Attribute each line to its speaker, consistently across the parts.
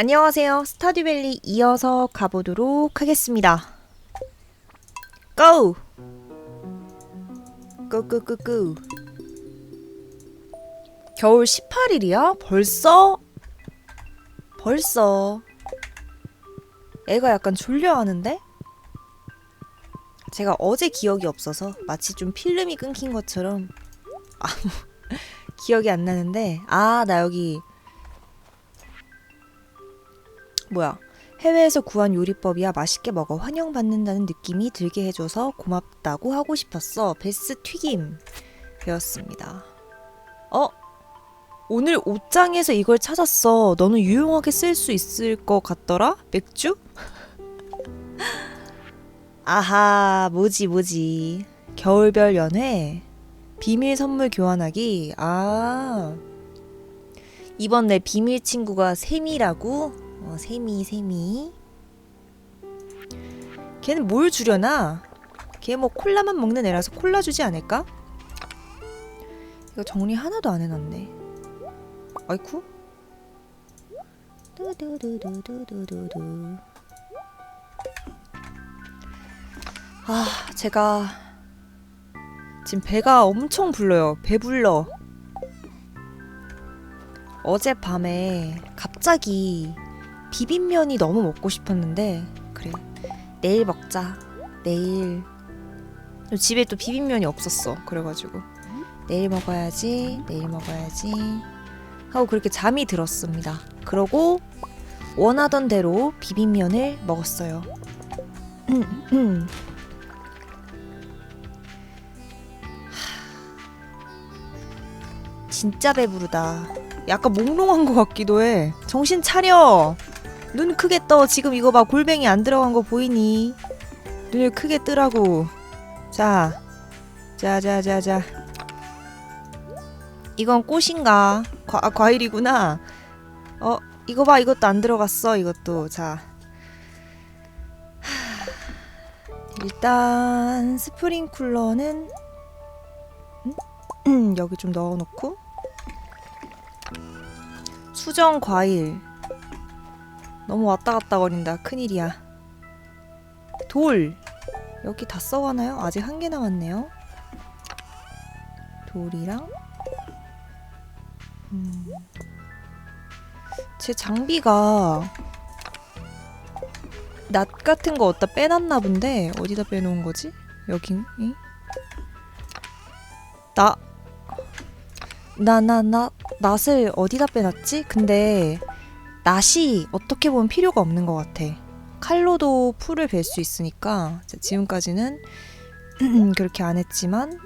Speaker 1: 안녕하세요. 스타듀밸리 이어서 가보도록 하겠습니다. 고! 고고고고 겨울 18일이야? 벌써? 벌써 애가 약간 졸려하는데? 제가 어제 기억이 없어서 마치 좀 필름이 끊긴 것처럼 아무 기억이 안 나는데 아 나 여기 뭐야? 해외에서 구한 요리법이야 맛있게 먹어 환영받는다는 느낌이 들게 해줘서 고맙다고 하고 싶었어. 베스 튀김. 배웠습니다. 어? 오늘 옷장에서 이걸 찾았어. 너는 유용하게 쓸 수 있을 것 같더라? 맥주? 아하 뭐지 뭐지. 겨울별 연회 비밀 선물 교환하기? 아. 이번 내 비밀 친구가 세미라고 어, 세미 세미. 걔는 뭘 주려나? 걔 뭐 콜라만 먹는 애라서 콜라 주지 않을까? 이거 정리 하나도 안 해놨네. 아이쿠. 두두두두두두두 아 제가 지금 배가 엄청 불러요. 배불러. 어젯밤에 갑자기 비빔면이 너무 먹고 싶었는데 그래 내일 먹자. 내일 집에 또 비빔면이 없었어. 그래가지고 내일 먹어야지. 내일 먹어야지. 하고 그렇게 잠이 들었습니다. 그러고 원하던 대로 비빔면을 먹었어요. 진짜 배부르다. 약간 몽롱한 것 같기도 해. 정신 차려. 눈 크게 떠. 지금 이거 봐. 골뱅이 안 들어간 거 보이니? 눈을 크게 뜨라고. 자. 자, 자, 자, 자. 이건 꽃인가? 과, 아, 과일이구나. 어, 이거 봐. 이것도 안 들어갔어. 이것도. 자. 하, 일단 스프링쿨러는 음, 여기 좀 넣어놓고 수정 과일 너무 왔다 갔다 거린다 큰일이야 돌 여기 다 써가나요? 아직 한 개 남았네요 돌이랑 음. 제 장비가 낫 같은 거 어디다 빼놨나 본데 어디다 빼놓은 거지? 여기 나 나, 나, 나, 낫을 어디다 빼놨지? 근데, 낫이 어떻게 보면 필요가 없는 것 같아. 칼로도 풀을 벨 수 있으니까, 지금까지는 그렇게 안 했지만,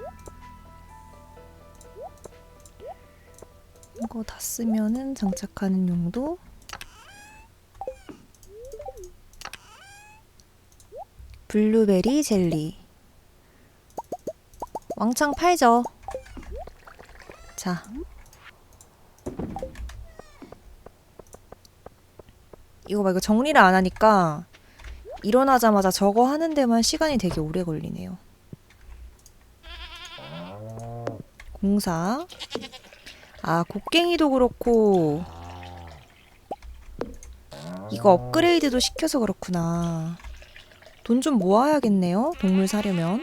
Speaker 1: 이거 다 쓰면은 장착하는 용도. 블루베리 젤리. 왕창 팔죠. 자. 이거 봐, 이거 정리를 안 하니까 일어나자마자 저거 하는 데만 시간이 되게 오래 걸리네요. 공사. 아, 곡괭이도 그렇고 이거 업그레이드도 시켜서 그렇구나. 돈 좀 모아야겠네요. 동물 사려면.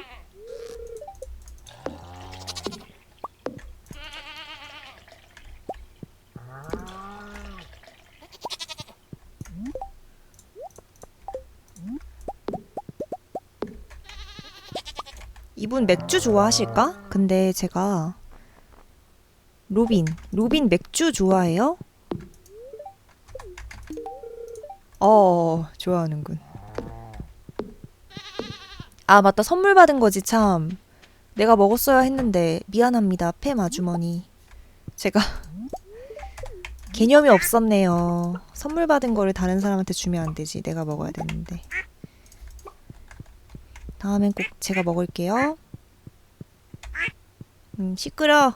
Speaker 1: 이분 맥주 좋아하실까? 근데 제가 로빈, 로빈 맥주 좋아해요? 어, 좋아하는군. 아, 맞다. 선물 받은 거지, 참. 내가 먹었어야 했는데 미안합니다. 팸 아주머니. 제가 개념이 없었네요. 선물 받은 거를 다른 사람한테 주면 안 되지. 내가 먹어야 되는데. 다음엔 꼭 제가 먹을게요. 음, 시끄러.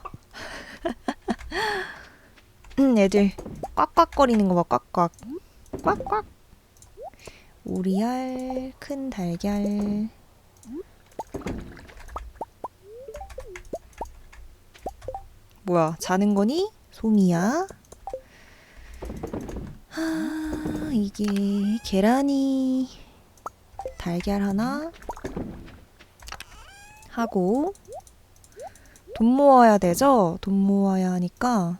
Speaker 1: 음, 애들 꽉꽉거리는 거 봐, 꽉꽉. 꽉꽉. 오리알, 큰 달걀. 뭐야, 자는 거니? 솜이야? 하... 이게 계란이 달걀 하나 하고 돈 모아야 되죠? 돈 모아야 하니까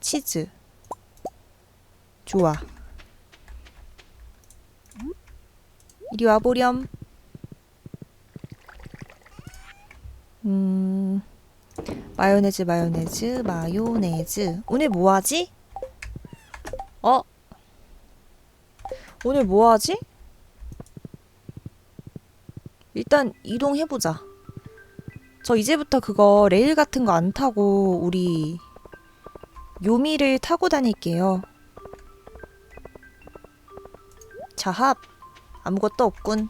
Speaker 1: 치즈 좋아 이리 와보렴 음 마요네즈 마요네즈 마요네즈 오늘 뭐하지? 어? 오늘 뭐 하지? 일단 이동해보자. 저 이제부터 그거 레일 같은 거 안 타고 우리 요미를 타고 다닐게요. 자합. 아무것도 없군.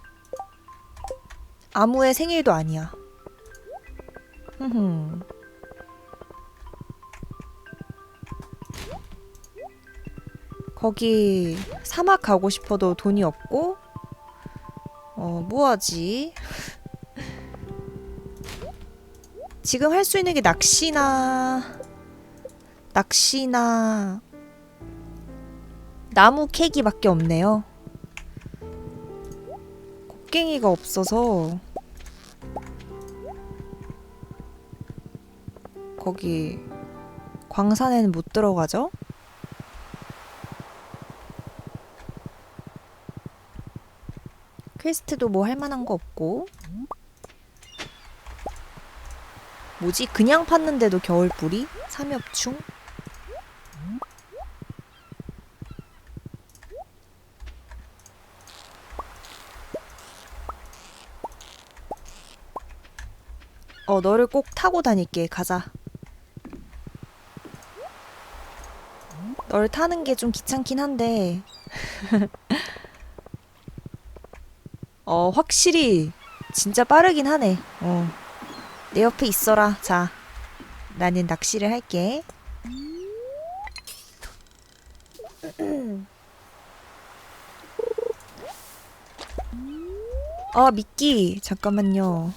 Speaker 1: 아무의 생일도 아니야. 흠흠 거기 사막 가고 싶어도 돈이 없고 어 뭐하지 지금 할 수 있는 게 낚시나 낚시나 나무 캐기밖에 없네요 곡괭이가 없어서 거기 광산에는 못 들어가죠? 퀘스트도 뭐 할 만한 거 없고 뭐지? 그냥 팠는데도 겨울뿌리? 삼엽충? 어 너를 꼭 타고 다닐게 가자 너를 타는 게 좀 귀찮긴 한데 어, 확실히 진짜 빠르긴 하네. 어. 내 옆에 있어라. 자. 나는 낚시를 할게. 아, 미끼. 잠깐만요.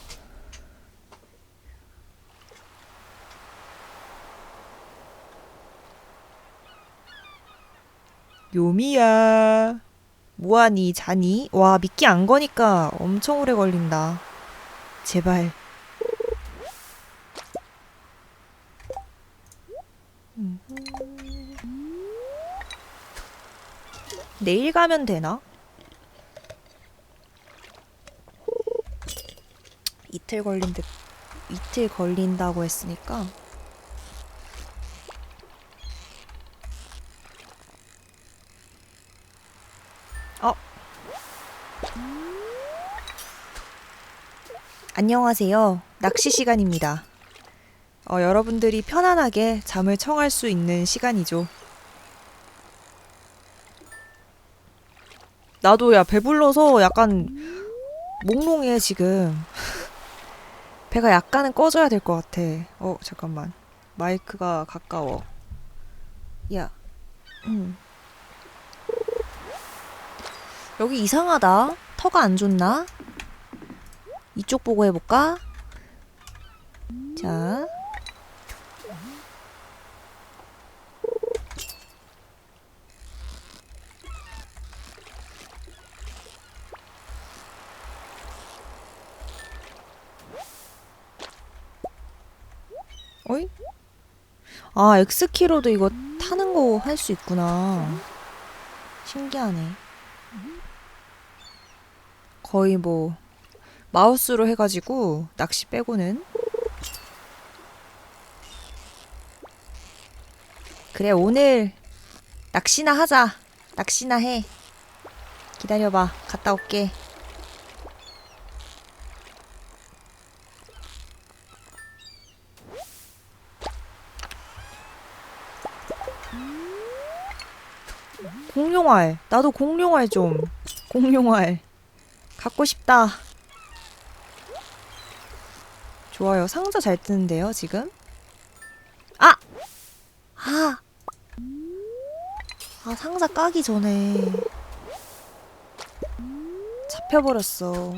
Speaker 1: 요미야. 뭐하니 자니? 와 미끼 안 거니까 엄청 오래 걸린다. 제발. 내일 가면 되나? 이틀 걸린데 이틀 걸린다고 했으니까 안녕하세요. 낚시 시간입니다. 어, 여러분들이 편안하게 잠을 청할 수 있는 시간이죠. 나도 야 배불러서 약간 몽롱해 지금. 배가 약간은 꺼져야 될 것 같아. 어 잠깐만 마이크가 가까워. 야, 음. 여기 이상하다. 터가 안 좋나? 이쪽 보고 해볼까? 자. 어이? 아, X키로도 이거 타는 거 할 수 있구나. 신기하네. 거의 뭐, 마우스로 해가지고, 낚시 빼고는. 그래, 오늘, 낚시나 하자. 낚시나 해. 기다려봐. 갔다 올게. 공룡알. 나도 공룡알 좀. 공룡알. 갖고 싶다. 좋아요. 상자 잘 뜨는데요, 지금? 아! 아! 아, 상자 까기 전에. 잡혀버렸어.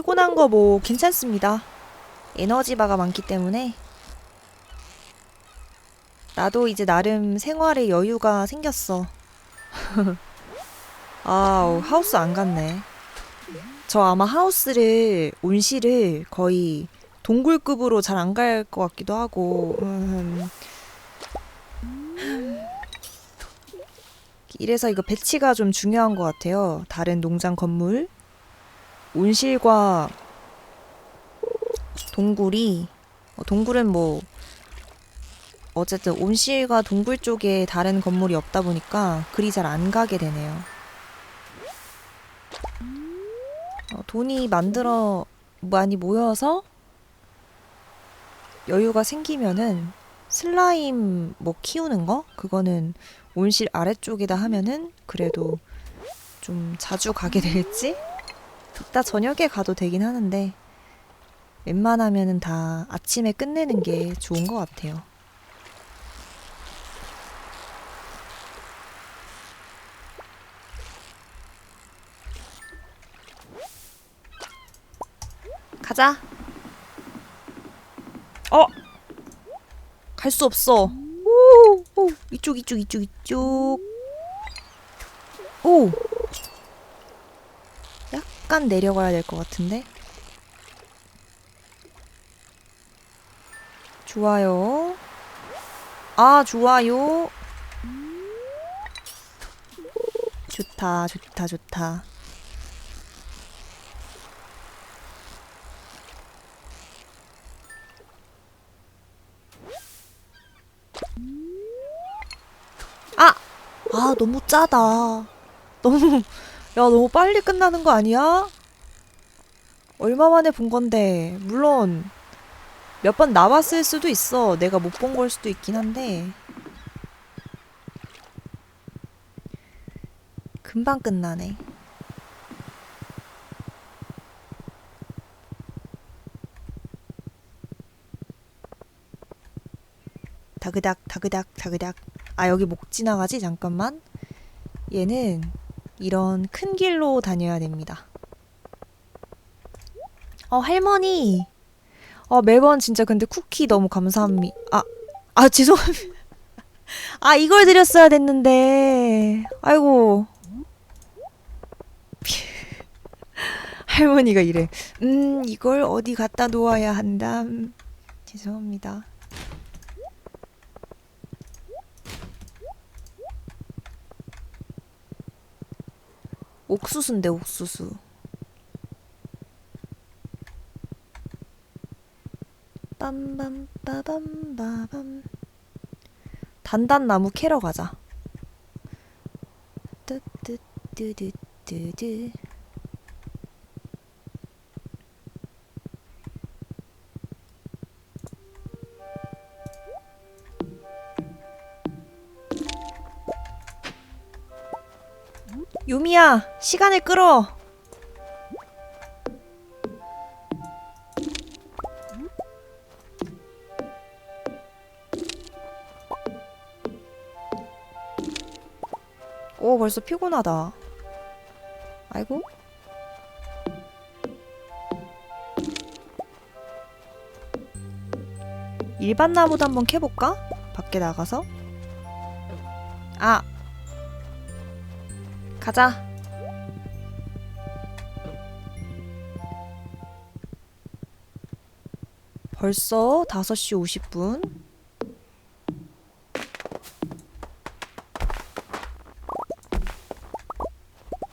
Speaker 1: 피곤한 거 뭐 괜찮습니다. 에너지 바가 많기 때문에 나도 이제 나름 생활에 여유가 생겼어. 아, 하우스 안 갔네. 저 아마 하우스를 온실을 거의 동굴급으로 잘 안 갈 것 같기도 하고. 음. 이래서 이거 배치가 좀 중요한 것 같아요. 다른 농장 건물, 온실과 동굴이 어, 동굴은 뭐 어쨌든 온실과 동굴 쪽에 다른 건물이 없다 보니까 그리 잘 안 가게 되네요. 어, 돈이 만들어 많이 모여서 여유가 생기면은 슬라임 뭐 키우는 거 그거는 온실 아래쪽에다 하면은 그래도 좀 자주 가게 될지 이따 저녁에 가도 되긴 하는데 웬만하면은 다 아침에 끝내는 게 좋은 것 같아요. 가자. 어! 갈 수 없어. 오, 오, 이쪽, 이쪽, 이쪽, 이쪽. 오! 약간 내려가야 될 것 같은데. 좋아요. 아, 좋아요. 좋다, 좋다, 좋다. 아! 아, 너무 짜다. 너무, 야, 너무 빨리 끝나는 거 아니야? 얼마 만에 본 건데. 물론, 몇 번 나왔을 수도 있어. 내가 못 본 걸 수도 있긴 한데. 금방 끝나네. 다그닥, 다그닥, 다그닥. 아, 여기 목 지나가지? 잠깐만. 얘는 이런 큰 길로 다녀야 됩니다. 어, 할머니. 어, 매번 진짜 근데 쿠키 너무 감사합니다. 아, 아, 죄송합니다. 아, 이걸 드렸어야 됐는데. 아이고. 할머니가 이래. 음, 이걸 어디 갖다 놓아야 한다. 음, 죄송합니다. 옥수수인데, 옥수수. 빰빰 빠밤 빠밤. 단단나무 캐러 가자. 뜨뜨뜨뜨뜨 뜨 요미야 시간을 끌어 오, 벌써 피곤하다. 아이고. 일반 나무도 한번 캐볼까? 밖에 나가서. 아. 가자. 벌써 5시 50분.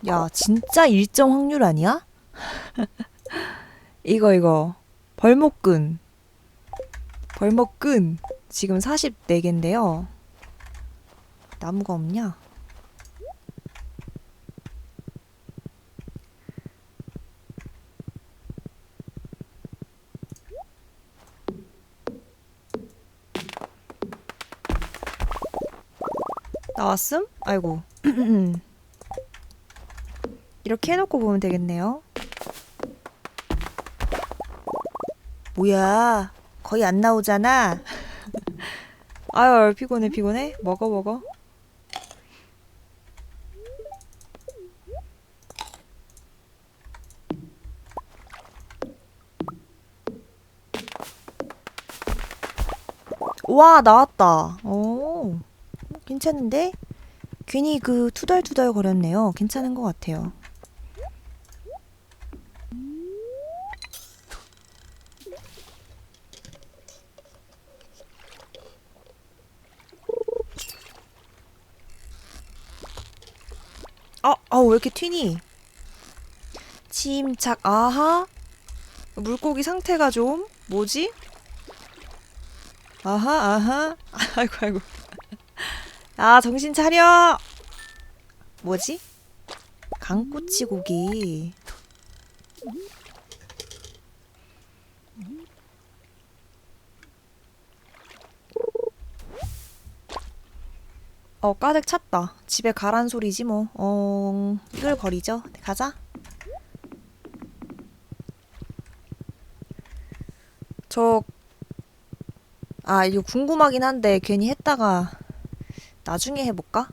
Speaker 1: 야, 진짜 일정 확률 아니야? 이거, 이거. 벌목근. 벌목근. 지금 44개인데요. 나무가 없냐? 나왔음? 아이고. 음. 이렇게 해놓고 보면 되겠네요. 뭐야? 거의 안 나오잖아. 아유 피곤해 피곤해. 먹어 먹어. 와 나왔다. 오. 괜찮은데? 괜히 그 투덜투덜 거렸네요. 괜찮은 것 같아요. 아, 아, 왜 이렇게 튀니? 침착, 아하. 물고기 상태가 좀, 뭐지? 아하, 아하. 아이고, 아이고. 아, 정신 차려! 뭐지? 강꼬치 고기. 어, 가득 찼다. 집에 가란 소리지 뭐. 어, 이걸 버리죠. 가자. 저, 아, 이거 궁금하긴 한데 괜히 했다가 나중에 해볼까?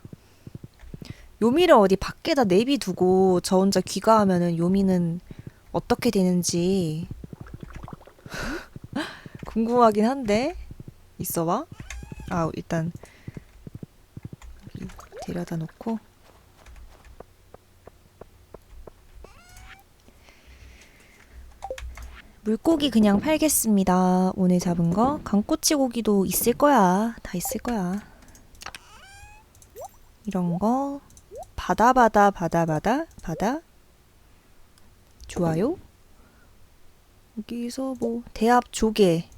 Speaker 1: 요미를 어디 밖에다 내비두고 저 혼자 귀가하면은 요미는 어떻게 되는지 궁금하긴 한데 있어봐. 아, 일단 데려다 놓고 물고기 그냥 팔겠습니다. 오늘 잡은 거 강꼬치 고기도 있을 거야. 다 있을 거야. 이런 거 바다 바다 바다 바다 바다 좋아요. 여기서 뭐 대합 조개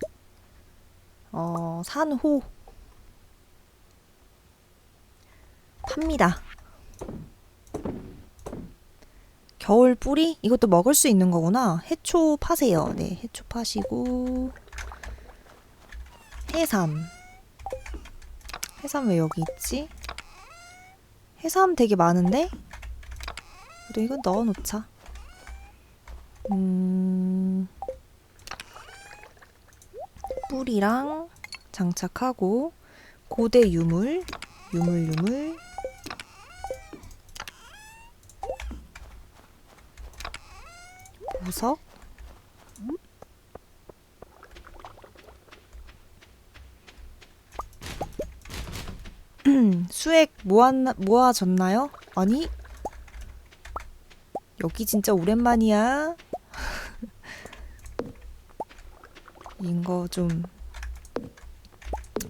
Speaker 1: 어 산호 팝니다. 겨울 뿌리 이것도 먹을 수 있는 거구나. 해초 파세요. 네, 해초 파시고 해삼 해삼 왜 여기 있지? 해삼 되게 많은데? 그래도 이건 넣어놓자. 음, 뿌리랑 장착하고 고대 유물, 유물 유물. 보석. 수액 모았 모아졌나요? 아니 여기 진짜 오랜만이야. 이거 좀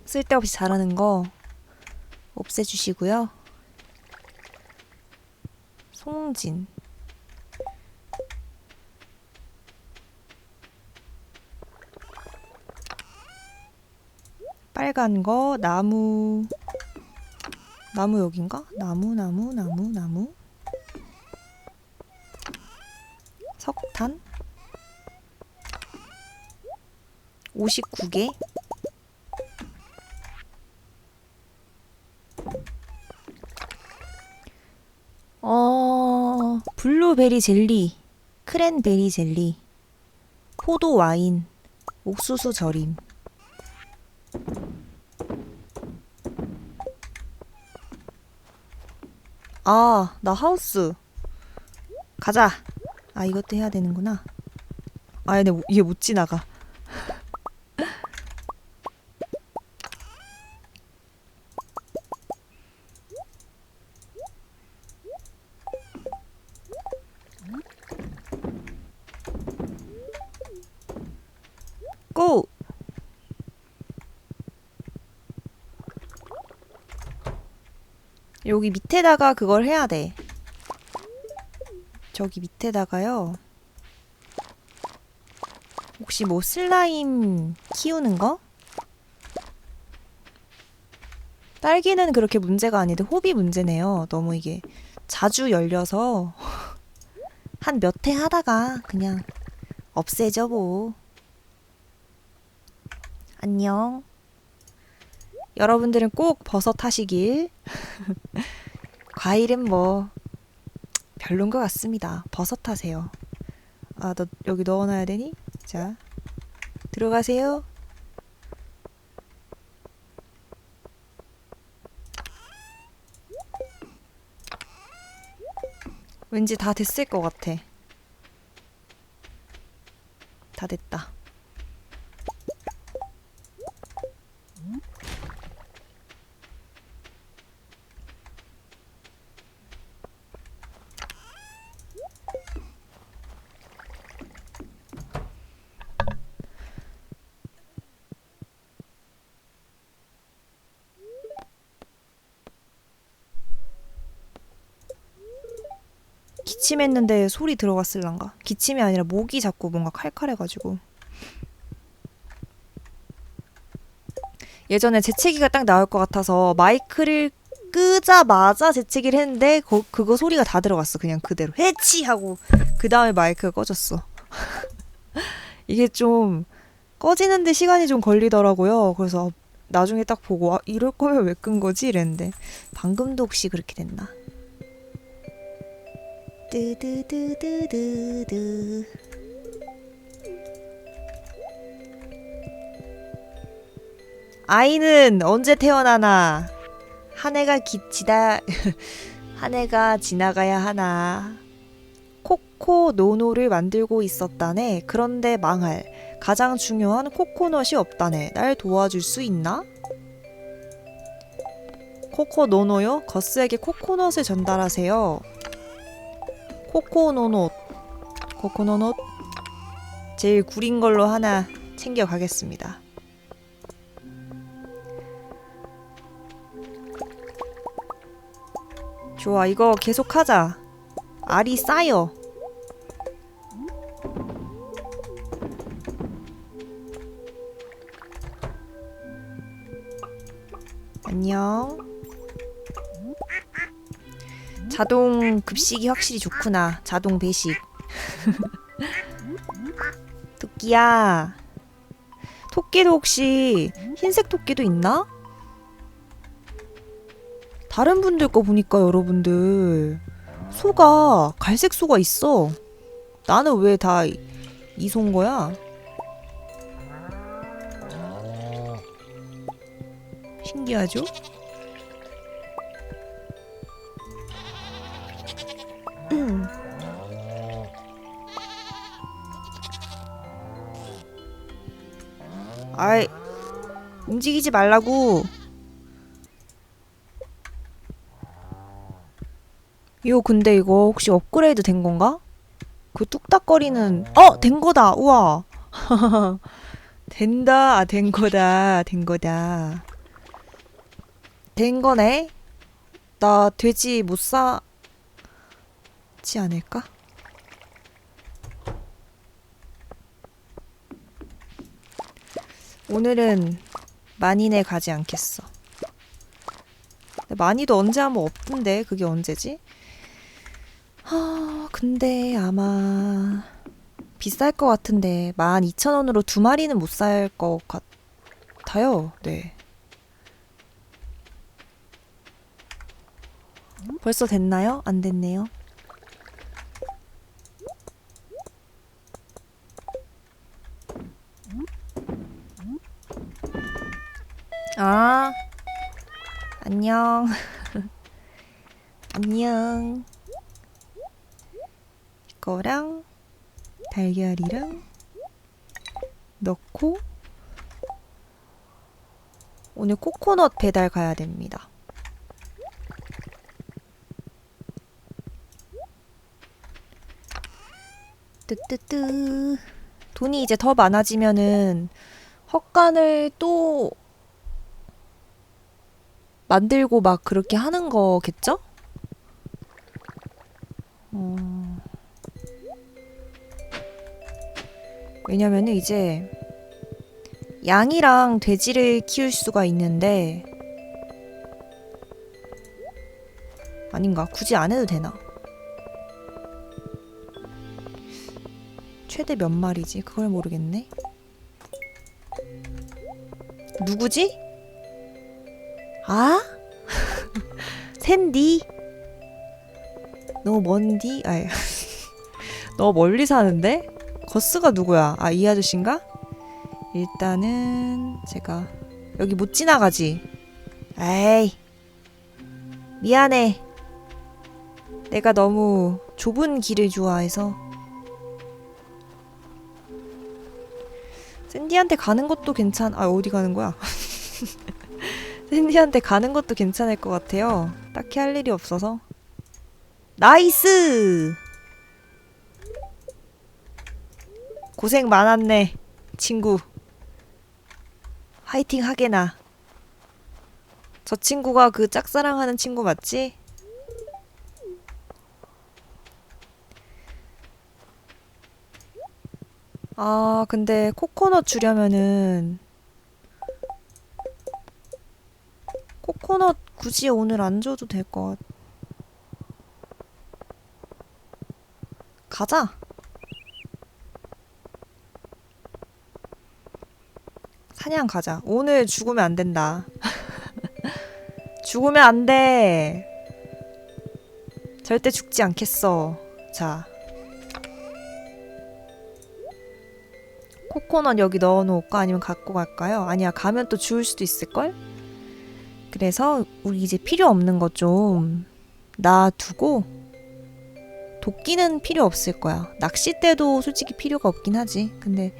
Speaker 1: 쓸데없이 잘하는 거 없애주시고요. 송진 빨간 거 나무 나무 여긴가? 나무 나무 나무 나무. 석탄. 59개. 어 블루베리 젤리 크랜베리 젤리 포도 와인 옥수수 절임 아, 나 하우스. 가자. 아, 이것도 해야 되는구나. 아, 근데 못- 이게 못 지나가. 고! 여기 밑에다가 그걸 해야 돼. 저기 밑에다가요. 혹시 뭐 슬라임 키우는 거? 딸기는 그렇게 문제가 아닌데 호비 문제네요. 너무 이게 자주 열려서 한몇해 하다가 그냥 없애져 뭐. 안녕. 여러분들은 꼭 버섯 하시길. 과일은 뭐 별론 것 같습니다. 버섯 하세요. 아, 너 여기 넣어놔야 되니? 자, 들어가세요. 왠지 다 됐을 것 같아. 다 됐다. 기침했는데 소리 들어갔을란가? 기침이 아니라 목이 자꾸 뭔가 칼칼해가지고. 예전에 재채기가 딱 나올 것 같아서 마이크를 끄자마자 재채기를 했는데 거, 그거 소리가 다 들어갔어. 그냥 그대로 해치 하고 그 다음에 마이크가 꺼졌어. 이게 좀 꺼지는데 시간이 좀 걸리더라고요. 그래서 나중에 딱 보고 아, 이럴 거면 왜 끈 거지 이랬는데 방금도 혹시 그렇게 됐나? 뜨드드드드드 아이는 언제 태어나나? 한 해가 기치다 한 해가 지나가야 하나. 코코 노노를 만들고 있었다네. 그런데 망할. 가장 중요한 코코넛이 없다네. 날 도와줄 수 있나? 코코 노노요? 거스에게 코코넛을 전달하세요 코코노넛 코코노넛 제일 구린 걸로 하나 챙겨 가겠습니다. 좋아 이거 계속 하자. 알이 쌓여. 안녕 자동 급식이 확실히 좋구나 자동 배식 토끼야 토끼도 혹시 흰색 토끼도 있나? 다른 분들 거 보니까 여러분들 소가 갈색 소가 있어. 나는 왜 다 이 소인 거야? 신기하죠? 움직이지 말라고. 이거 근데 이거 혹시 업그레이드 된 건가? 그 뚝딱거리는 어! 된 거다! 우와! 된다! 아, 된 거다. 된 거다. 된 거네? 나 돼지 못 사지 않을까? 오늘은 만인에 가지 않겠어. 많이도 언제 하면 없던데 그게 언제지? 아, 근데 아마 비쌀 것 같은데 12,000원으로 두 마리는 못 살 것 같아요. 네. 벌써 됐나요? 안 됐네요. 아, 안녕. 안녕. 이거랑 달걀이랑 넣고 오늘 코코넛 배달 가야 됩니다. 뜨뜨뜨 돈이 이제 더 많아지면은 헛간을 또 만들고 막 그렇게 하는 거겠죠? 어... 왜냐면은 이제 양이랑 돼지를 키울 수가 있는데 아닌가? 굳이 안 해도 되나? 최대 몇 마리지? 그걸 모르겠네. 누구지? 아? 샌디? 너무 먼디? 아, 너무 멀리 사는데? 거스가 누구야? 아, 이 아저씨인가? 일단은 제가 여기 못 지나가지. 에이. 미안해. 내가 너무 좁은 길을 좋아해서. 샌디한테 가는 것도 괜찮. 아, 어디 가는 거야? 샌디한테 가는 것도 괜찮을 것 같아요. 딱히 할 일이 없어서. 나이스! 고생 많았네, 친구. 화이팅 하게나. 저 친구가 그 짝사랑하는 친구 맞지? 아, 근데 코코넛 주려면은 코코넛 굳이 오늘 안 줘도 될 것 같... 가자. 사냥 가자. 오늘 죽으면 안 된다. 죽으면 안 돼. 절대 죽지 않겠어. 자. 코코넛 여기 넣어 놓을까? 아니면 갖고 갈까요? 아니야, 가면 또 주울 수도 있을걸? 그래서 우리 이제 필요 없는 거 좀 놔두고 도끼는 필요 없을 거야. 낚싯대도 솔직히 필요가 없긴 하지. 근데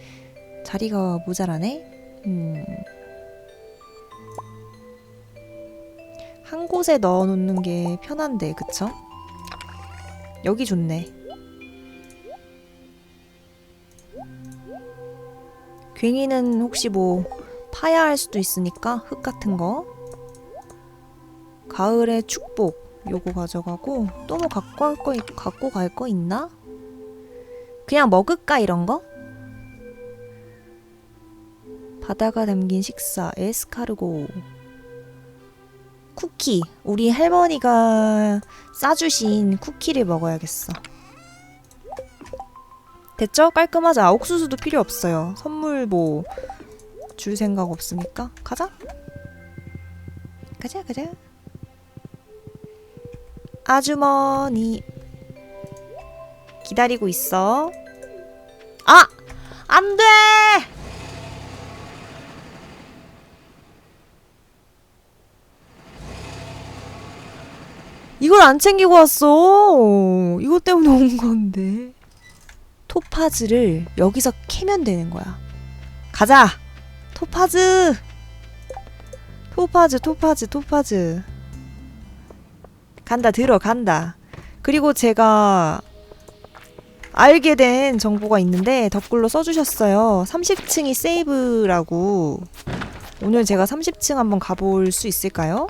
Speaker 1: 자리가 모자라네? 음. 한 곳에 넣어 놓는 게 편한데, 그쵸? 여기 좋네. 괭이는 혹시 뭐 파야 할 수도 있으니까 흙 같은 거. 가을의 축복 요거 가져가고 또 뭐 갖고 갈 거 갖고 갈 거 있나? 그냥 먹을까 이런 거? 바다가 담긴 식사 에스카르고 쿠키 우리 할머니가 싸주신 쿠키를 먹어야겠어. 됐죠? 깔끔하자. 옥수수도 필요 없어요. 선물 뭐 줄 생각 없으니까 가자. 가자 가자. 아주머니 기다리고 있어. 아! 안 돼! 이걸 안 챙기고 왔어. 이것 때문에 온 건데. 토파즈를 여기서 캐면 되는 거야. 가자! 토파즈! 토파즈, 토파즈, 토파즈. 간다, 들어간다. 그리고 제가 알게 된 정보가 있는데 댓글로 써주셨어요. 30층이 세이브라고. 오늘 제가 30층 한번 가볼 수 있을까요?